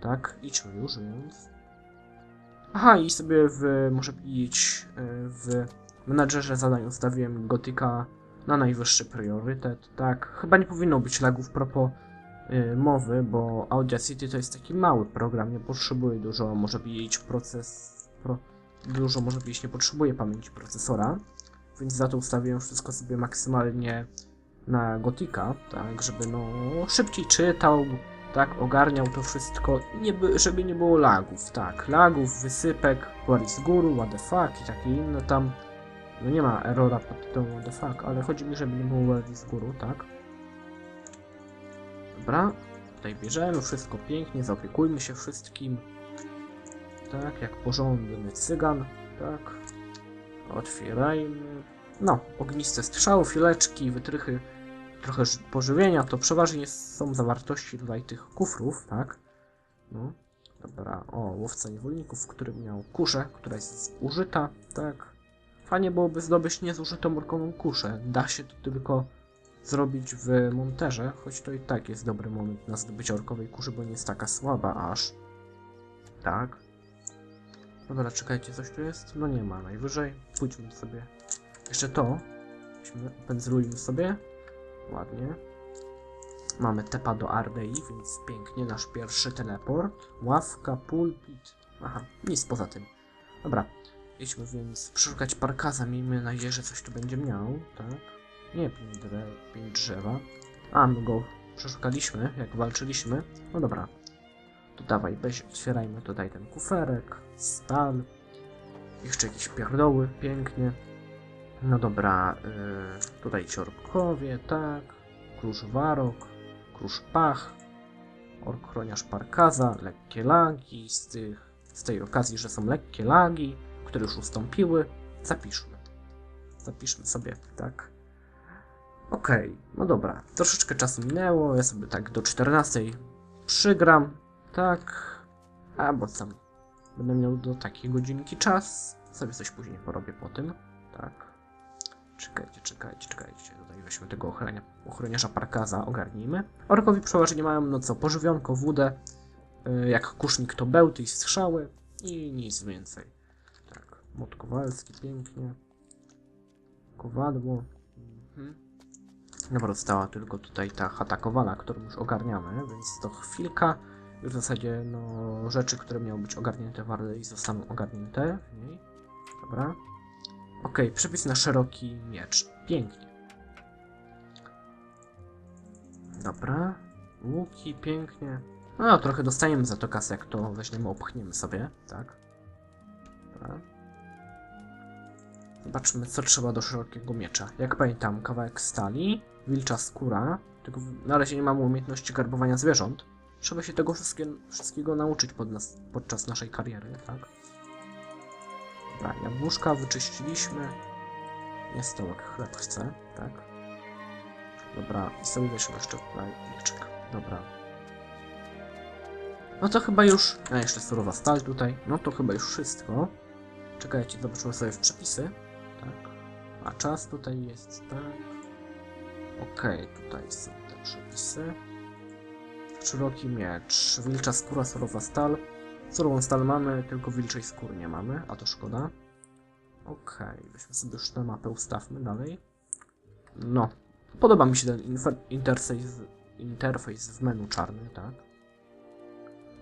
Tak, idźmy już, więc. Aha, i sobie w, może powiedzieć, e, w menadżerze zadań ustawiłem gotyka na najwyższy priorytet. Tak, chyba nie powinno być lagów propos y, mowy, bo Audacity to jest taki mały program, nie potrzebuje dużo, może powiedzieć, proces, pro, dużo, może powiedzieć, nie potrzebuje pamięci procesora, więc za to ustawiłem wszystko sobie maksymalnie na Gotika, tak, żeby no szybciej czytał, tak, ogarniał to wszystko, nie by, żeby nie było lagów, tak, lagów, wysypek, z góry, what the fuck i takie inne tam, no nie ma errora pod tytułem what the fuck, ale chodzi mi, żeby nie było z góry, tak. Dobra, tutaj bierzemy wszystko pięknie, zaopiekujmy się wszystkim, tak, jak porządny cygan, tak, otwierajmy, no, ogniste strzały, fileczki, wytrychy, trochę ży- pożywienia, to przeważnie są zawartości tutaj tych kufrów, tak? No, dobra, o, łowca niewolników, który miał kuszę, która jest użyta, tak? Fajnie byłoby zdobyć niezużytą orkową kuszę. Da się to tylko zrobić w monterze, choć to i tak jest dobry moment na zdobycie orkowej kuszy, bo nie jest taka słaba aż. Tak. Dobra, czekajcie, coś tu jest? No nie ma, najwyżej. Pójdźmy sobie. Jeszcze to. Pędzlujmy sobie. Ładnie. Mamy tepa do RDI, więc pięknie, nasz pierwszy teleport. Ławka, pulpit. Aha, nic poza tym. Dobra, idźmy więc przeszukać parkaza. Miejmy nadzieję, że coś tu będzie miał, tak? Nie, pięć, dre, pięć drzewa. A, my go przeszukaliśmy, jak walczyliśmy. No dobra. To dawaj, weź, otwierajmy tutaj ten kuferek, stal. Jeszcze jakieś pierdoły, pięknie. No dobra, y, tutaj ci orkowie, tak. Krusz warok, krusz pach, ork parkaza, lekkie lagi, z, tych, z tej okazji, że są lekkie lagi, które już ustąpiły, zapiszmy. Zapiszmy sobie, tak. Okej, no dobra, troszeczkę czasu minęło, ja sobie tak do 14 przygram, tak. Albo tam będę miał do takiej godzinki czas, sobie coś później porobię po tym, tak. Czekajcie, czekajcie, czekajcie. Tutaj weźmy tego ochrania, ochroniarza parkaza, ogarnijmy. Orkowi przeważnie mają, no co, pożywionko, wódę, y, jak kusznik to bełty i strzały i nic więcej. Tak, młot kowalski, pięknie. Kowadło. Mhm. Dobra, została tylko tutaj ta chata kowala, którą już ogarniamy, więc to chwilka. Już w zasadzie, no, rzeczy, które miały być ogarnięte w Arlei zostaną ogarnięte w niej. Dobra. Okej, przepis na szeroki miecz. Pięknie. Dobra. Łuki, pięknie. No, trochę dostaniemy za to kasę, jak to weźmiemy, opchniemy sobie, tak? Dobra. Zobaczmy, co trzeba do szerokiego miecza. Jak pamiętam, kawałek stali, wilcza skóra, tylko na razie nie mamy umiejętności garbowania zwierząt. Trzeba się tego wszystkie, wszystkiego nauczyć pod nas, podczas naszej kariery, tak? Dobra, jabłuszka wyczyściliśmy. Jest stołek, chleb chce, tak? Dobra, weźmy jeszcze tutaj mieczyk. Dobra. No to chyba już... A, jeszcze surowa stal tutaj. No to chyba już wszystko. Czekajcie, zobaczymy sobie w przepisy. Tak. A czas tutaj jest, tak. Okej, tutaj są te przepisy. Szeroki miecz, wilcza skóra, surowa stal. Surową stal mamy, tylko wilczej skóry nie mamy, a to szkoda. Okej, weźmy sobie już tę mapę, ustawmy dalej. No, podoba mi się ten interfejs, interfejs w menu czarny, tak.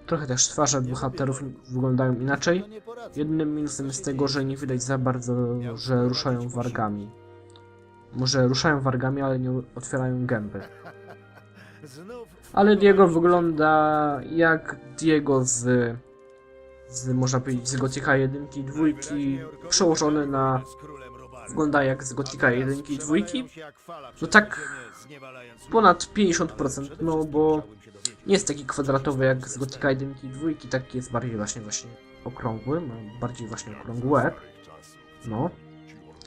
Trochę też twarze bohaterów wyglądają inaczej. Jednym minusem jest tego, że nie widać za bardzo, że ruszają wargami. Może ruszają wargami, ale nie otwierają gęby. Ale Diego wygląda jak Diego z, z można powiedzieć, z Gotika 1 i 2, przełożony na, wygląda jak z Gotika 1 i 2. No tak ponad 50%, no bo nie jest taki kwadratowy jak z Gotika 1 i 2, taki jest bardziej właśnie właśnie okrągły, ma bardziej właśnie okrągły łeb. No.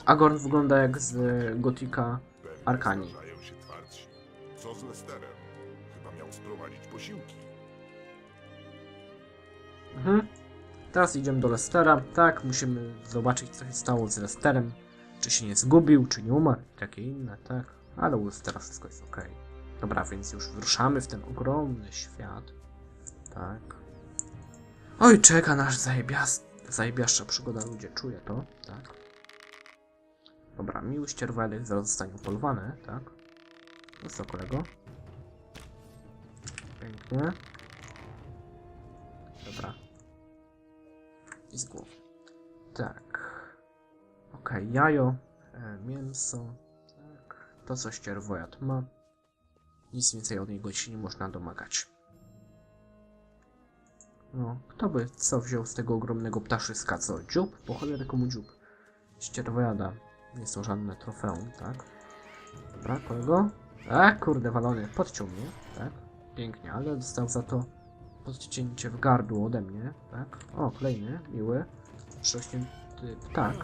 Agorn wygląda jak z Gotika Arkanii. Co z Lesterem? Chyba miał sprowadzić posiłki. Mhm. Teraz idziemy do Lestera. Tak, musimy zobaczyć, co się stało z Lesterem. Czy się nie zgubił, czy nie umarł, takie inne, tak. Ale u Lestera wszystko jest ok. Dobra, więc już wyruszamy w ten ogromny świat. Tak. Oj, czeka nasz zajebias... zajebiaszcza przygoda, ludzie, czuję to, tak. Dobra, miły ścierwelek zaraz zostanie upolowany, tak. No co, kolego? Pięknie. Z głowy. Tak. Okej, jajo, e, mięso, tak. To co ścierwojad ma. Nic więcej od niego się nie można domagać. No, kto by co wziął z tego ogromnego ptaszyska? Co, dziób? Po cholerę komu dziób? Ścierwojada. Nie są żadne trofeum, tak? Dobra, kolego? A, kurde, walony, podciął mnie, tak? Pięknie, ale dostał za to podcięcie w gardło ode mnie, tak? O, kolejny, miły. Przerośnięty ptak.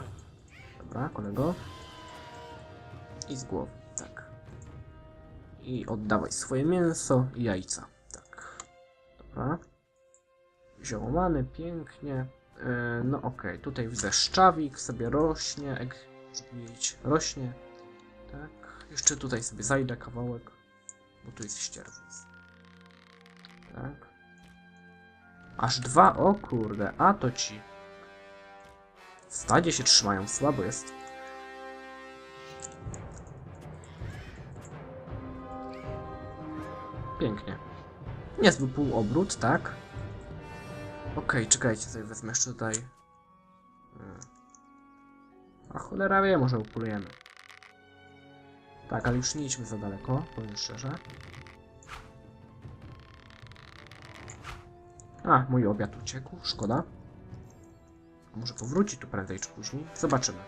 Dobra, kolego. I z głowy, tak. I oddawaj swoje mięso i jajca, tak. Dobra. Ziołomany, pięknie. Yy, no okej, tutaj widzę szczawik, sobie rośnie, jak rośnie. Tak. Jeszcze tutaj sobie zajdę kawałek, bo tu jest ścierwus. Tak. Aż dwa, o kurde, a to ci. W stadzie się trzymają, słabo jest. Pięknie. Niezły półobrót, tak? Okej, czekajcie, sobie wezmę jeszcze tutaj... Hmm. A cholera wie, może upolujemy. Tak, ale już nie idźmy za daleko, powiem szczerze. A, mój obiad uciekł, szkoda. Może powróci tu prędzej czy później? Zobaczymy.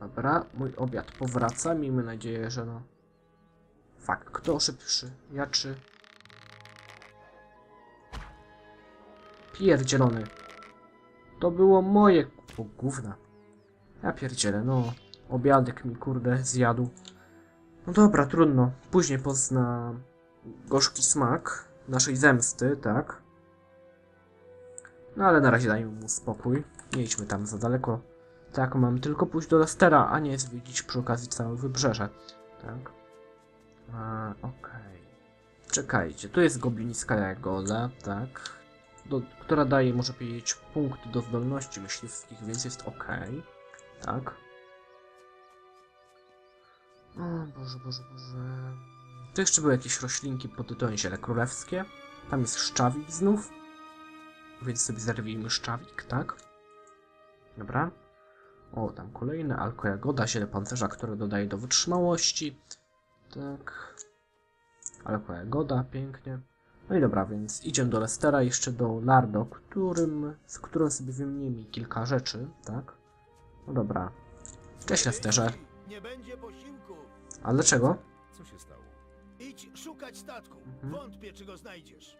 Dobra, mój obiad powraca. Miejmy nadzieję, że no... Fak, kto szybszy? Ja czy... Pierdzielony. To było moje... O, gówna. Ja pierdzielę, no. Obiadek mi, kurde, zjadł. No dobra, trudno. Później pozna gorzki smak naszej zemsty, tak? No ale na razie dajmy mu spokój. Nie idźmy tam za daleko. Tak, mam tylko pójść do Lestera, a nie zwiedzić przy okazji całe wybrzeże. Tak. Okej. Czekajcie, tu jest goblińska jagoda, tak. Do, która daje, może powiedzieć, punkt do zdolności myśliwskich, więc jest ok. Tak. O Boże, Boże, Boże. Tu jeszcze były jakieś roślinki pod tytułem Ziele Królewskie. Tam jest szczawik znów. Więc sobie zerwijmy szczawik, tak? Dobra. O, tam kolejne alkojagoda, ziele pancerza, które dodaje do wytrzymałości. Tak. Alkojagoda, pięknie. No i dobra, więc idziemy do Lestera, jeszcze do Nardo, którym, z którym sobie wymienimy kilka rzeczy, tak? No dobra. Cześć Lesterze. Nie będzie posiłku. A dlaczego? Co się stało? Idź szukać statku. Mhm. Wątpię, czy go znajdziesz.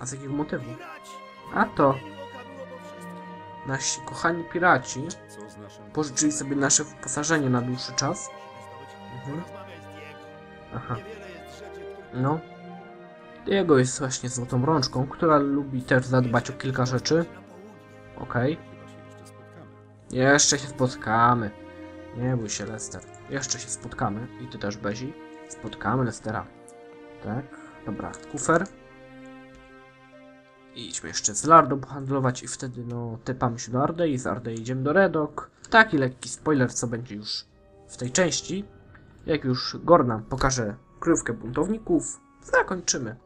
A z jakiego motywu? Piraci! A to, W cieniu oka było po wszystkim. nasi kochani piraci Co z naszym... pożyczyli sobie nasze wyposażenie na dłuższy czas. Musimy zdobyć. Mhm. Porozmawiaj z Diego. Aha. Niewiele jest rzeczy, których... No. Jego jest właśnie złotą rączką, która lubi też zadbać o kilka rzeczy. Na południe. Okej. Chyba się jeszcze spotkamy. Jeszcze się spotkamy. Nie bój się, Lester. Jeszcze się spotkamy. I ty też, Bezi. Spotkamy Lestera. Tak. Dobra, kufer. I idźmy jeszcze z Lardą pohandlować i wtedy, no, tepamy się do Ardei, z Ardei idziemy do Redok. Taki lekki spoiler, co będzie już w tej części. Jak już Gor nam pokaże kryjówkę buntowników, zakończymy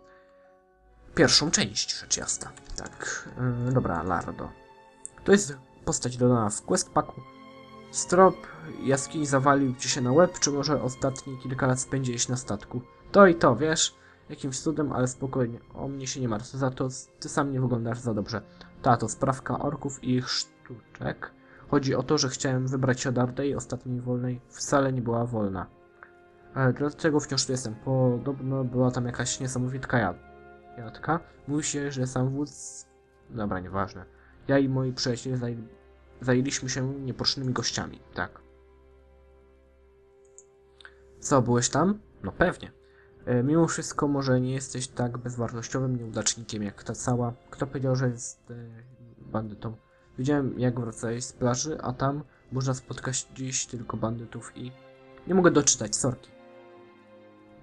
pierwszą część, rzecz jasna. Tak, yy, dobra, Lardo. To jest postać dodana w quest packu. Strop jaskini zawalił ci się na łeb, czy może ostatnie kilka lat spędziłeś na statku? To i to, wiesz? Jakimś cudem, ale spokojnie, o mnie się nie martw, za to ty sam nie wyglądasz za dobrze. Ta to sprawka orków i ich sztuczek. Chodzi o to, że chciałem wybrać się od Ardei, ostatniej wolnej wcale nie była wolna. Ale dlaczego wciąż tu jestem? Podobno była tam jakaś niesamowitka jad jadka. Mówi się, że sam wódz... Dobra, nieważne. Ja i moi przyjaciele zaj... zajęliśmy się niepotrzebnymi gościami, tak. Co, byłeś tam? No pewnie. E, mimo wszystko może nie jesteś tak bezwartościowym nieudacznikiem jak ta cała. Kto powiedział, że jest e, bandytą? Widziałem jak wracałeś z plaży, a tam można spotkać dziś tylko bandytów i... Nie mogę doczytać, sorki.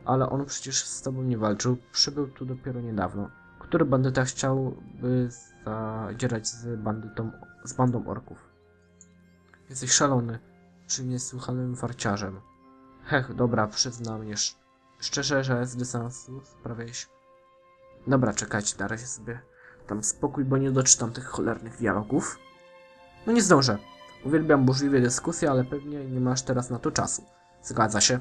ale on przecież z tobą nie walczył, przybył tu dopiero niedawno. Który bandyta chciałby zadzierać z bandytą, z bandą orków? Jesteś szalony, czy niesłychanym farciarzem. Hech, dobra, przyznam sz- szczerze, że z dystansu sprawiałeś. Dobra, czekajcie, na razie sobie tam spokój, bo nie doczytam tych cholernych dialogów. No nie zdążę. Uwielbiam burzliwe dyskusje, ale pewnie nie masz teraz na to czasu. Zgadza się.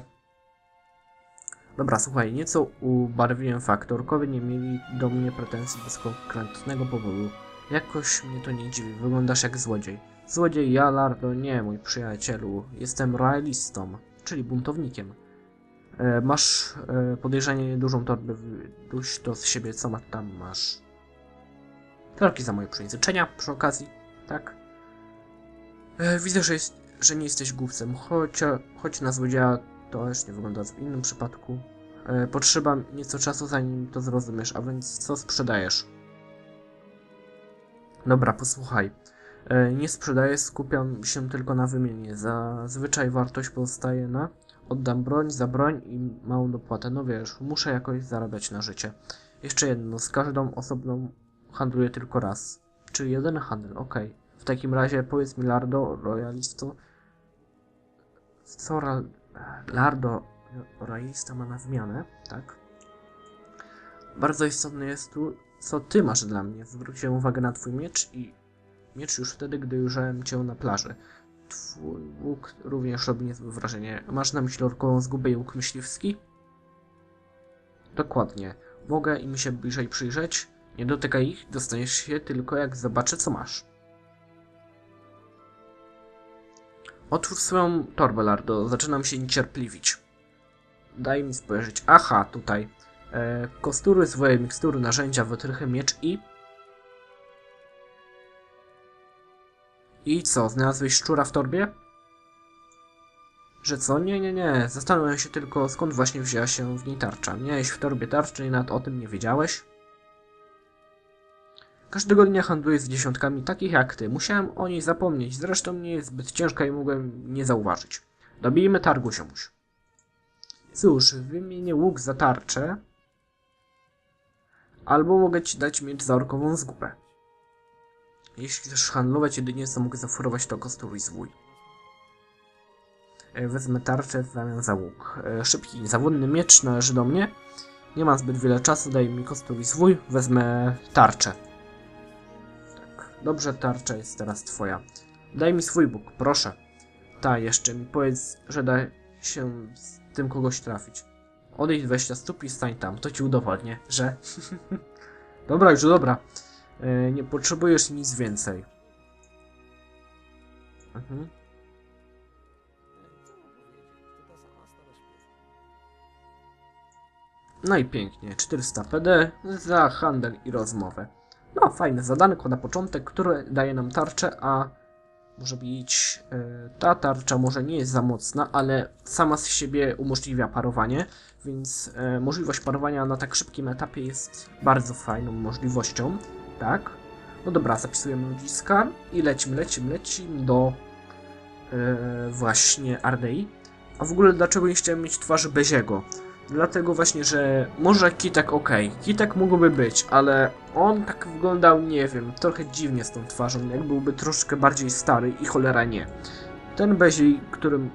Dobra, słuchaj, nieco ubarwiłem fakt. Orkowie nie mieli do mnie pretensji bez konkretnego powodu. Jakoś mnie to nie dziwi. Wyglądasz jak złodziej. Złodziej ja, Lardo, nie, mój przyjacielu. Jestem royalistą, czyli buntownikiem. E, masz e, podejrzenie dużą torbę, duś to z siebie, co ma tam masz. Torki za moje przejęzyczenia przy okazji, tak? E, widzę, że, jest, że nie jesteś głupcem, choć, choć na złodzieja to też nie wygląda w innym przypadku. E, potrzeba nieco czasu, zanim to zrozumiesz, a więc co sprzedajesz? Dobra, posłuchaj. E, nie sprzedaję, skupiam się tylko na wymianie. Zazwyczaj wartość pozostaje na oddam broń za broń i małą dopłatę. No wiesz, muszę jakoś zarabiać na życie. Jeszcze jedno, z każdą osobną handluję tylko raz. Czyli jeden handel, okej. W takim razie powiedz mi, Lardo, royalisto, co ra, Lardo, royalista ma na wymianę, tak? Bardzo istotne jest tu, co ty masz dla mnie. Zwróciłem uwagę na twój miecz i miecz już wtedy, gdy użyłem cię na plaży. Twój łuk również robi niezłe wrażenie. Masz na myśli orkową zgubę i łuk myśliwski? Dokładnie. Mogę im się bliżej przyjrzeć? Nie dotykaj ich, dostaniesz się tylko jak zobaczę co masz. Otwórz swoją torbę, Lardo. Zaczynam się niecierpliwić. Daj mi spojrzeć. Aha, tutaj. E, kostury, swoje mikstury, narzędzia, wytrychy, miecz i... I co, znalazłeś szczura w torbie? Że co? Nie, nie, nie. Zastanawiam się tylko, skąd właśnie wzięła się w niej tarcza. Miałeś w torbie tarczę i nawet o tym nie wiedziałeś? Każdego dnia handluję z dziesiątkami takich jak ty. Musiałem o niej zapomnieć. Zresztą nie jest zbyt ciężka i mogłem nie zauważyć. Dobijmy targu, ziomuś. Cóż, wymienię łuk za tarczę. Albo mogę ci dać miecz za orkową zgubę. Jeśli chcesz handlować jedynie, co mogę zaoferować to kosturuj zwój. E, Wezmę tarczę w zamian za łuk. E, Szybki, zawodny miecz należy do mnie. Nie mam zbyt wiele czasu, daj mi kosturuj zwój. Wezmę tarczę. Dobrze, tarcza jest teraz twoja. Daj mi swój bóg, proszę. Ta, jeszcze mi powiedz, że da się z tym kogoś trafić. Odejdź 20 stóp i stań tam, to ci udowodnię, że... dobra, już dobra. E, nie potrzebujesz nic więcej. Mhm. No i pięknie, 400 PD za handel i rozmowę. No, fajne zadanko na początek, które daje nam tarczę, a może być e, ta tarcza może nie jest za mocna, ale sama z siebie umożliwia parowanie, więc e, możliwość parowania na tak szybkim etapie jest bardzo fajną możliwością, tak? No dobra, zapisujemy ludziska i lecimy, lecimy, lecimy do e, właśnie Ardei. A w ogóle dlaczego nie chciałem mieć twarzy Beziego? Dlatego właśnie, że może Kitek ok, Kitek mógłby być, ale on tak wyglądał, nie wiem, trochę dziwnie z tą twarzą, jak byłby troszkę bardziej stary i cholera nie. Ten Bezi, którym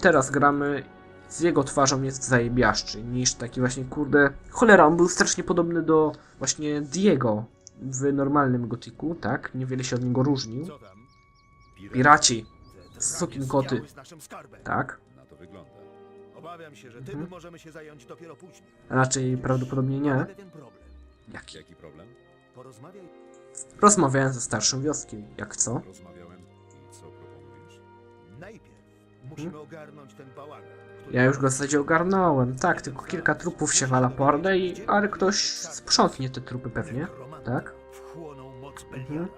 teraz gramy, z jego twarzą jest zajebiaszczy, niż taki właśnie, kurde, cholera, on był strasznie podobny do właśnie Diego w normalnym gotiku, tak? Niewiele się od niego różnił. Piraci, Zebranie sukin koty, zbiały z naszym skarbem. tak? Obawiam się, że tym Mhm. możemy się zająć dopiero później. Raczej prawdopodobnie nie. Mamy ten problem. Jaki? Jaki problem? Porozmawiaj. Rozmawiałem ze starszym wioski, jak co? Rozmawiałem i co proponujesz? Najpierw musimy ogarnąć ten bałagan. który- Ja już go w zasadzie ogarnąłem. Tak, tylko kilka trupów się wala po Ardę i... Ale ktoś sprzątnie te trupy pewnie, tak? Wchłonął moc Mhm. Beliara.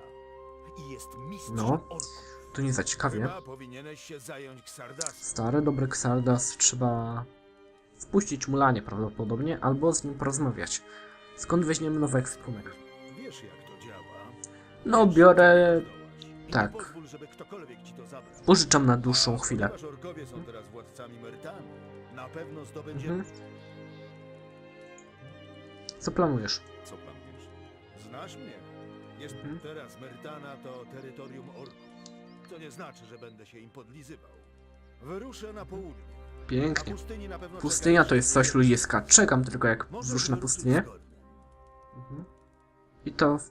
I jest mistrzem No. orków. To nie za ciekawie. Chyba powinieneś się zająć Ksardasem. Stary, dobry Xardas trzeba spuścić mulanie prawdopodobnie, albo z nim porozmawiać. Skąd weźmiemy nowy ekwipunek? No, biorę... Tak. Pożyczam na dłuższą chwilę. Zdobędziemy Mhm. Co planujesz? Co planujesz? Znasz mnie? Mhm. teraz Mertana to terytorium orków. To nie znaczy, że będę się im podlizywał. Wyruszę na południe. Na Pięknie. pustyni na pewno Pustynia czeka to jest coś ludziska. Czekam tylko jak Możesz wrócę na wyruszyć pustynię. zgodnie. Mhm. I to w-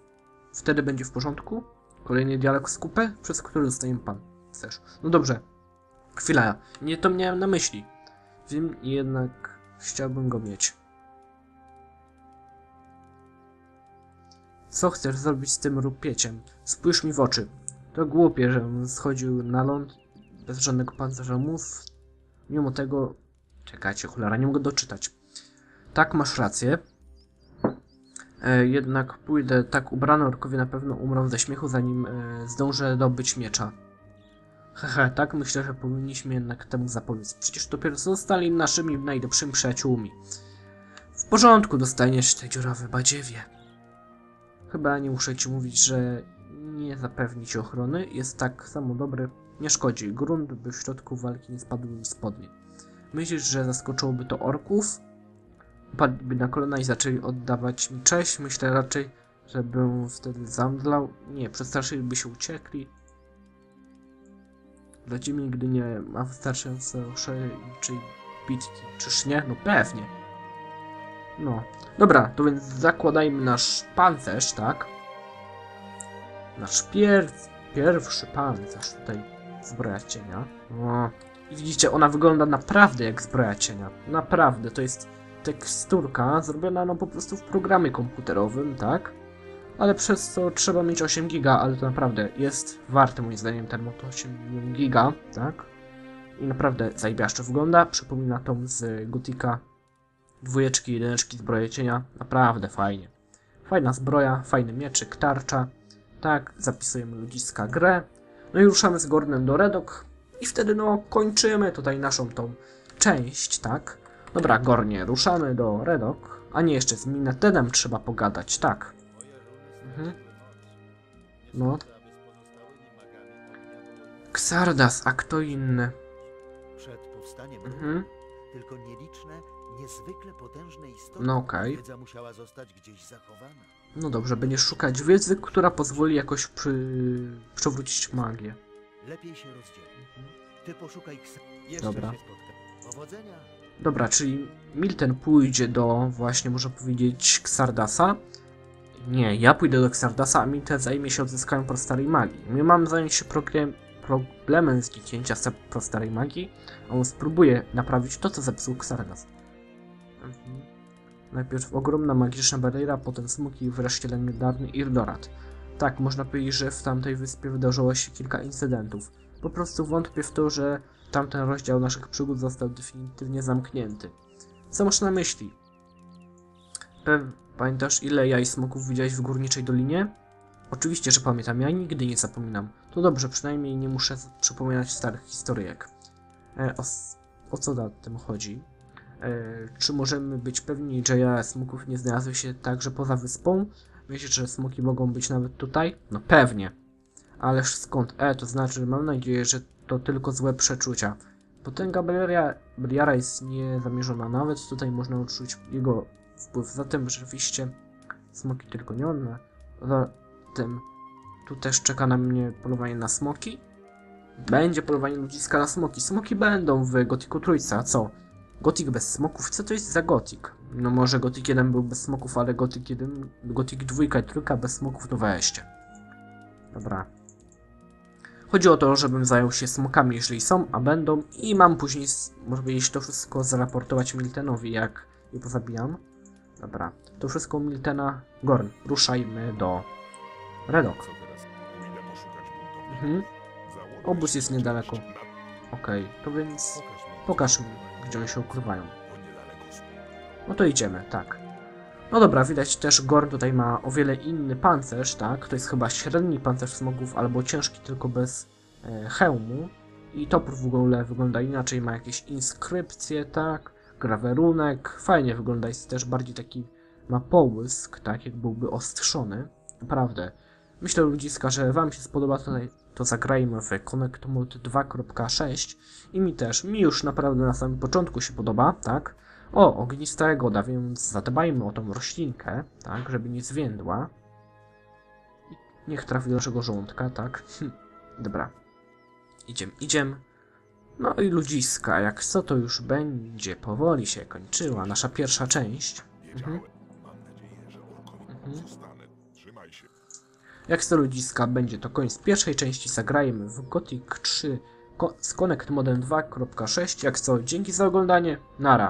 wtedy będzie w porządku? Kolejny dialog z kupę, przez który dostaniemy pan. Chcesz. No dobrze. Chwila. Nie to miałem na myśli. Wiem, jednak chciałbym go mieć. Co chcesz zrobić z tym rupieciem? Spójrz mi w oczy. To głupie, żebym schodził na ląd bez żadnego pancerza mów. Mimo tego... Czekajcie, cholera, nie mogę doczytać. Tak, masz rację. E, jednak pójdę tak ubrany, orkowie na pewno umrą ze śmiechu, zanim e, zdążę dobyć miecza. Hehe, tak myślę, że powinniśmy jednak temu zapobiec. Przecież dopiero zostali naszymi najlepszymi przyjaciółmi. W porządku, dostaniesz te dziurawe badziewie. Chyba nie muszę ci mówić, że nie zapewni ci ochrony. Jest tak samo dobry, nie szkodzi. Grunt, by w środku walki nie spadły mi spodnie. Myślisz, że zaskoczyłoby to orków? Upadliby na kolana i zaczęli oddawać mi cześć. Myślę raczej, żebym wtedy zamdlał. Nie, przestraszyliby się uciekli. Lecimy, gdy nie ma wystarczającej bitki. Czyż nie? No pewnie. No. Dobra, to więc zakładajmy nasz pancerz, tak? Nasz pier... pierwszy pancerz tutaj. Zbroja cienia. O. I widzicie, ona wygląda naprawdę jak zbroja cienia. Naprawdę, to jest teksturka zrobiona no po prostu w programie komputerowym, tak? Ale przez to trzeba mieć 8 giga, ale to naprawdę jest warte moim zdaniem ten mod 8 giga, tak? I naprawdę zajebiaszczo wygląda. Przypomina tą z Gotika dwójeczki, jedyneczki zbroje cienia. Naprawdę fajnie. Fajna zbroja, fajny mieczyk, tarcza. Tak, zapisujemy ludziska grę. No i ruszamy z Gordnem do Redok. I wtedy no kończymy tutaj naszą tą część, tak? Dobra, Gornie, ruszamy do Redok. A nie, jeszcze z Minetedem trzeba pogadać, tak. Mhm. No. Xardas, a kto inny? Przed powstaniem Mhm. tylko nieliczne, niezwykle potężne istoty. No okej. Wiedza musiała zostać gdzieś zachowana. No dobrze, będziesz szukać wiedzy, która pozwoli jakoś przy... przywrócić magię. Lepiej się rozdzielić. Ty poszukaj ks... Jeszcze Dobra. się. Powodzenia. Dobra, czyli Milten pójdzie do właśnie, można powiedzieć, Xardasa. Nie, ja pójdę do Xardasa, a Milten zajmie się odzyskaniem prostarej magii. My mamy zająć się problemem zniknięcia prostarej magii, a on spróbuje naprawić to, co zepsuł Xardas. Mhm. Najpierw ogromna magiczna bariera, potem smuki i wreszcie legendarny Irdorat. Tak, można powiedzieć, że w tamtej wyspie wydarzyło się kilka incydentów. Po prostu wątpię w to, że tamten rozdział naszych przygód został definitywnie zamknięty. Co masz na myśli? Pe- pamiętasz, ile jaj smoków widziałeś w górniczej dolinie? Oczywiście, że pamiętam, ja nigdy nie zapominam. To dobrze, przynajmniej nie muszę przypominać starych historyjek. E, o, o co na tym chodzi? E, czy możemy być pewni, że jaja smoków nie znalazły się także poza wyspą? Myślisz, że smoki mogą być nawet tutaj? No pewnie. Ależ skąd? E, to znaczy, mam nadzieję, że to tylko złe przeczucia. Potęga Beliara jest niezamierzona, nawet tutaj można odczuć jego wpływ. Zatem rzeczywiście smoki tylko nie one. Zatem tu też czeka na mnie polowanie na smoki. Będzie polowanie ludziska na smoki. Smoki będą w Gotiku Trójca, co? Gotik bez smoków? Co to jest za Gotik? No może Gotik 1 był bez smoków, ale Gotik 1, Gotik 2 i 3 bez smoków to weźcie. Dobra. Chodzi o to, żebym zajął się smokami, jeżeli są, a będą, i mam później, może powiedzieć, to wszystko zaraportować Miltenowi, jak je pozabijam. Dobra, to wszystko Miltena. Gorn, ruszajmy do Redok. Mhm, Obóz jest niedaleko. okej, to więc Pokaż mi. Gdzie oni się ukrywają. No to idziemy, tak. No dobra, widać też Gorn tutaj ma o wiele inny pancerz, tak? To jest chyba średni pancerz smogów, albo ciężki, tylko bez e, hełmu. I topór w ogóle wygląda inaczej, ma jakieś inskrypcje, tak? Grawerunek, fajnie wygląda, jest też bardziej taki, ma połysk, tak? Jak byłby ostrzony. Naprawdę. Myślę, ludziska, że wam się spodoba tutaj, to zagrajmy w Connect Mode 2.6 i mi też, mi już naprawdę na samym początku się podoba, tak? O, ognista jagoda, więc zadbajmy o tą roślinkę, tak, żeby nie zwiędła. I Niech trafi do naszego żołądka, tak. Hm. Dobra. Idziem, idziem. No i ludziska, jak co to już będzie, powoli się kończyła nasza pierwsza część. Orkowi Mhm. Jak to ludziska będzie to koniec pierwszej części, zagrajemy w Gothic 3 ko- z Connect Modem 2.6. Jak co, dzięki za oglądanie, nara.